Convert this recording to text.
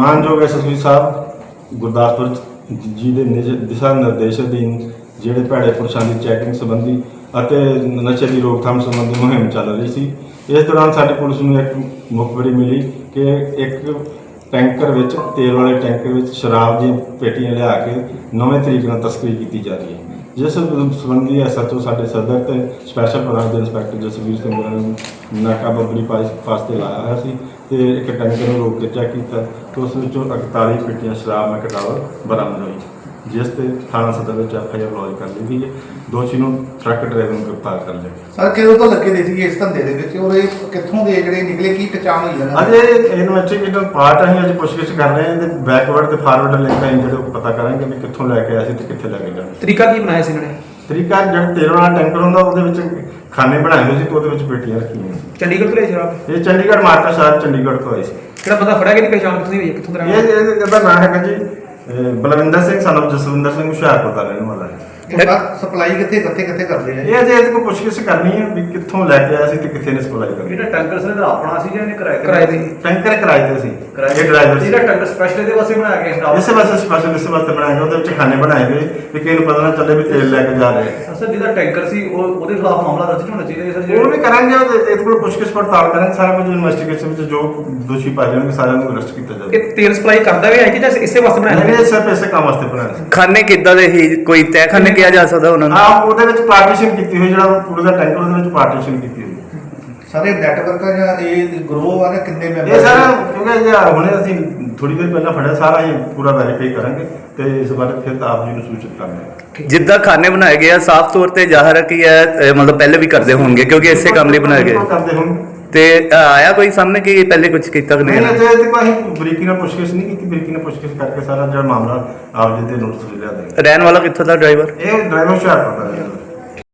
ਮਾਨਯੋਗ ਐਸਐਸਪੀ ਸਾਹਿਬ, ਗੁਰਦਾਸਪੁਰ ਜੀ ਦੇ ਨਿਜ- ਦਿਸ਼ਾ ਨਿਰਦੇਸ਼ ਅਧੀਨ ਜਿਹੜੇ ਭੈੜੇ ਪੁਰਸ਼ਾਂ ਦੀ ਚੈਕਿੰਗ ਸੰਬੰਧੀ ਅਤੇ ਨਸ਼ੇ ਦੀ ਰੋਕਥਾਮ ਸੰਬੰਧੀ ਮੁਹਿੰਮ ਚੱਲ ਰਹੀ ਸੀ। ਇਸ ਦੌਰਾਨ ਸਾਡੀ ਪੁਲਿਸ ਨੂੰ ਇੱਕ ਮੁਖਬਰੀ ਮਿਲੀ ਕਿ ਇੱਕ ਟੈਂਕਰ ਵਿੱਚ, ਤੇਲ ਵਾਲੇ ਟੈਂਕਰ ਵਿੱਚ ਸ਼ਰਾਬ ਦੀਆਂ ਪੇਟੀਆਂ ਲਿਆ ਕੇ ਨਵੇਂ ਤਰੀਕੇ ਨਾਲ ਤਸਕਰੀ ਕੀਤੀ ਜਾ ਰਹੀ ਹੈ। ਜਿਸ ਸੰਬੰਧੀ ਐਸਐਚਓ ਸਾਡੇ ਸਦਰ ਤੇ ਸਪੈਸ਼ਲ ਬ੍ਰਾਂਚ ਦੇ ਇੰਸਪੈਕਟਰ ਜਸਵੀਰ ਸਿੰਘ ਉਹਨਾਂ ਨੇ ਨਾਕਾਬੰਦੀ ਪਾਸ ਪਾਸ ਤੇ ਲਾਇਆ ਹੋਇਆ ਸੀ ਤੇ ਇੱਕ ਟੈਂਕਰ ਨੂੰ ਰੋਕ ਕੇ ਚੈੱਕ ਕੀਤਾ ਤੇ ਉਸ ਵਿੱਚੋਂ 41 ਪੇਟੀਆਂ ਸ਼ਰਾਬ ਮੈਕਡਾਵਰ ਬਰਾਮਦ ਹੋਈ। ਜਿਸ ਤੇ ਥਾਣਾ ਸਦਰ ਵਿੱਚ ਐਫਆਈਆਰ ਲੌਜ ਕਰ ਲਈ ਗਈ ਹੈ ਦੋਸ਼ੀ ਨੂੰ ਟਰੱਕ ਡਰਾਈਵਰ ਨੂੰ ਗ੍ਰਿਫਤਾਰ ਕਰ ਲਿਆ ਗਿਆ ਸਰ ਕਿਦੋਂ ਤੋਂ ਲੱਗੇ ਦੇ ਸੀ ਇਸ ਧੰਦੇ ਦੇ ਵਿੱਚ? ਔਰ ਇਹ ਕਿੱਥੋਂ ਦੇ ਜਿਹੜੇ ਨਿਕਲੇ ਕੀ ਪਛਾਣ ਹੋਈ ਇਹਨਾਂ ਦੀ? ਅਜੇ ਇਨਵੈਸਟੀਗੇਟਰ ਪਾਰਟ ਅਸੀਂ ਅੱਜ ਪੁੱਛਗਿੱਛ ਕਰ ਰਹੇ ਹਾਂ ਤੇ ਬੈਕਵਰਡ ਤੇ ਫਾਰਵਰਡ ਲਿੰਕ ਅਸੀਂ ਜਿਹੜੇ ਪਤਾ ਕਰਾਂਗੇ ਵੀ ਕਿੱਥੋਂ ਲੈ ਕੇ ਆਏ ਸੀ ਤੇ ਕਿੱਥੇ ਲੈ ਕੇ ਜਾਣਾ ਤਰੀਕਾ ਕੀ ਬਣਾਇਆ ਸੀ ਇਹਨਾਂ ਨੇ? ਤਰੀਕਾ ਜਿਹੜਾ ਤੇਲ ਵਾਲਾ ਟੈਂਕਰ ਹੁੰਦਾ ਉਹਦੇ ਵਿੱਚ ਖਾਨੇ ਬਣਾਏ ਹੋਏ ਸੀ ਤੇ ਉਹਦੇ ਵਿੱਚ ਪੇਟੀਆਂ ਰੱਖੀਆਂ ਸੀ। ਚੰਡੀਗੜ੍ਹ ਤੋਂ ਲਿਆ ਸ਼ਰਾਬ? ਇਹ ਚੰਡੀਗੜ੍ਹ ਮਾਰਕਾ ਸਾਹਿਬ ਚੰਡੀਗੜ੍ਹ ਤੋਂ ਆਏ ਸੀ। ਕਿਹੜਾ ਬੰਦਾ ਫੜਿਆ ਕਿ ਨਹੀਂ? ਪਛਾਣ ਕਿੱਥੋਂ ਦੀ ਹੋਈ ਹੈ? ਕਿੱਥੋਂ ਦਾ ਰਹਿਣ ਇਹ ਵਾਲਾ? ਇਹ- ਇਹਦਾ ਨਾਮ ਹੈਗਾ ਜੀ ਬਲਵਿੰਦਰ ਸਿੰਘ ਸਨ ਜਸਵਿੰਦਰ ਸਿੰਘ ਹੁਸ਼ਿਆਰਪੁਰ ਦਾ ਰਹਿਣ ਵਾਲਾ ਹੈ ਸਪਲਾਈ ਕਿੱਥੇ ਕਿੱਥੇ ਕਿੱਥੇ ਕਰਦੇ ਆ ਇਹ ਅਜੇ ਇਹਦੇ ਕੋਲ ਪੁੱਛਗਿੱਛ ਕਰਨੀ ਹੈ ਵੀ ਕਿੱਥੋਂ ਲੈ ਕੇ ਆਇਆ ਸੀ ਤੇ ਕਿੱਥੇ ਨੇ ਸਪਲਾਈ ਕਰਨੀ ਜਿਹੜਾ ਟੈਂਕਰ ਸੀ ਇਹਦਾ ਆਪਣਾ ਸੀ ਜਾਂ ਇਹਨੇ ਕਿਰਾਏ ਤੇ ਕਿਰਾਏ ਤੇ। ਟੈਂਕਰ ਕਿਰਾਏ ਤੇ ਸੀ। ਇਹ ਡਰਾਈਵਰ ਸੀ। ਜਿਹੜਾ ਟੈਂਕਰ ਸਪੈਸ਼ਲ ਇਹਦੇ ਵਾਸਤੇ ਬਣਾਇਆ ਗਿਆ ਸਟਾਫ ਇਸੇ ਵਾਸਤੇ ਸਪੈਸ਼ਲ ਇਸੇ ਵਾਸਤੇ ਬਣਾਏ ਗਏ ਉਹਦੇ ਵਿੱਚ ਖਾਨੇ ਬਣਾਏ ਗਏ। ਵੀ ਕਿਸੇ ਨੂੰ ਪਤਾ ਨਾ ਚੱਲੇ ਵੀ ਤੇਲ ਲੈ ਕੇ ਜਾ ਰਹੇ। ਆ। ਸਰ ਜਿਹਦਾ ਟੈਂਕਰ ਸੀ ਉਹ ਉਹਦੇ ਖਿਲਾਫ ਮਾਮਲਾ ਦਰਜ ਹੋਣਾ ਚਾਹੀਦਾ ਹੈ ਸਰ ਉਹ ਵੀ ਕਰਾਂਗੇ ਇਹਦੇ ਕੋਲ ਪੁੱਛਗਿੱਛ ਪੜਤਾਲ ਕਰਾਂਗੇ ਸਾਰਾ ਕੁਝ ਇਨਵੈਸਟੀਗੇਸ਼ਨ ਵਿੱਚ ਜੋ ਦੋਸ਼ੀ ਪਾਏ ਜਾਣਗੇ ਸਾਰਿਆਂ ਨੂੰ ਅਰੈਸਟ ਕੀਤਾ ਜਾਵੇਗਾ ਇਹ ਤੇਲ ਸਪਲਾਈ ਕਰਦਾ ਵੀ ਹੈ ਕਿ ਜਾਂ ਇਸੇ ਵਾਸਤੇ ਬਣਾਇਆ ਨਹੀਂ? ਇਹ ਸਿਰਫ ਇਸੇ ਕੰਮ ਵਾਸਤੇ ਬਣਾਇਆ ਸੀ ਖਾਨੇ ਕਿੱਦਾਂ ਦੇ ਸੀ? ਕੋਈ ਤਹਿਖਾਨੇ ਕਿਹਾ ਜਾ ਸਕਦਾ ਉਹਨਾਂ ਨੂੰ? ਹਾਂ ਉਹਦੇ ਵਿੱਚ ਪਾਰਟੀਸ਼ਨ ਕੀਤੀ ਹੋਈ ਜਿਹੜਾ ਪੂਰੇ ਦਾ ਟੈਂਕਰ ਉਹਦੇ ਵਿੱਚ ਪਾਰਟੀਸ਼ਨ ਕੀਤੀ ਹੋਈ। ਸਾਰੇ ਨੈਟਵਰਕ ਆ ਜਾਂ ਇਹ ਗਰੋਹ ਆ ਜਾਂ ਕਿੰਨੇ ਮੈਂਬਰ ਇਹ ਸਾਰਾ ਕਿਉਂਕਿ ਇਹ ਹੁਣੇ ਅਸੀਂ ਥੋੜੀ ਦੇਰ ਪਹਿਲਾਂ ਫੜਿਆ ਸਾਰਾ ਇਹ ਪੂਰਾ ਵੈਰੀਫਾਈ ਕਰਾਂਗੇ ਤੇ ਇਸ ਬਾਰੇ ਫਿਰ ਆਪ ਜੀ ਨੂੰ ਸੂਚਿਤ ਕਰਾਂਗੇ ਜਿੱਦਾਂ ਖਾਨੇ ਬਣਾਏ ਗਏ ਆ ਸਾਫ਼ ਤੌਰ ਤੇ ਜ਼ਾਹਰ ਹੈ ਕਿ ਇਹ ਅਹ, ਮਤਲਬ ਪਹਿਲੇ ਵੀ ਕਰਦੇ ਹੋਣਗੇ ਕਿਉਂਕਿ ਇਸੇ ਕੰਮ ਲਈ ਬਣਾਏ ਗਏ। ਕਰਦੇ ਹੁਣ ਤੇ ਅਹ, ਆਇਆ ਕੋਈ ਸਾਹਮਣੇ ਕਿ ਪਹਿਲੇ ਕੁਝ ਕੀਤਾ ਕਿ ਨਹੀਂ ਨਹੀਂ ਅਜੇ ਇਹਦੇ ਕੋਈ ਬਰੀਕੀ ਨਾਲ ਪੁੱਛਗਿੱਛ ਨਹੀਂ ਕੀਤੀ ਬਰੀਕੀ ਨਾਲ ਪੁੱਛਗਿੱਛ ਕਰਕੇ ਸਾਰਾ ਜਿਹੜਾ ਮਾਮਲਾ ਆਪ ਜੀ ਦੇ ਨੋਟਿਸ ਲਿਆ ਦੇ ਰਹਿਣ ਵਾਲਾ ਕਿੱਥੋਂ ਦਾ ਡਰਾਈਵਰ ਇਹ ਡਰਾਈਵਰ ਹੁਸ਼ਿਆਰਪੁਰ ਦਾ ਹੈ